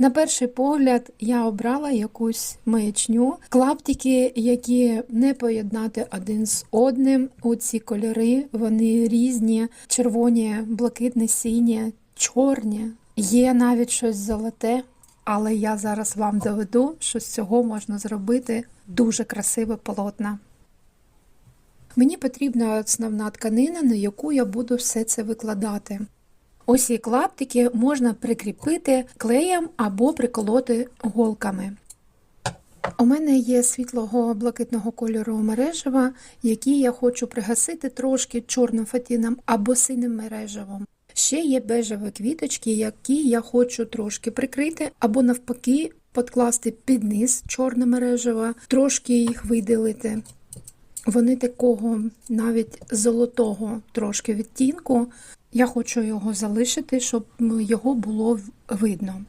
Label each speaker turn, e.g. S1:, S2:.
S1: На перший погляд я обрала якусь маячню, клаптики, які не поєднати один з одним. Оці кольори, вони різні: червоні, блакитні, сині, чорні. Є навіть щось золоте, але я зараз вам доведу, що з цього можна зробити дуже красиве полотна. Мені потрібна основна тканина, на яку я буду все це викладати. Ось ці клаптики можна прикріпити клеєм або приколоти голками. У мене є світлого блакитного кольору мережева, які я хочу пригасити трошки чорним фатіном або синім мережевим. Ще є бежеві квіточки, які я хочу трошки прикрити, або навпаки підкласти під низ чорне мережево, трошки їх виділити. Вони такого навіть золотого трошки відтінку. Я хочу його залишити, щоб його було видно.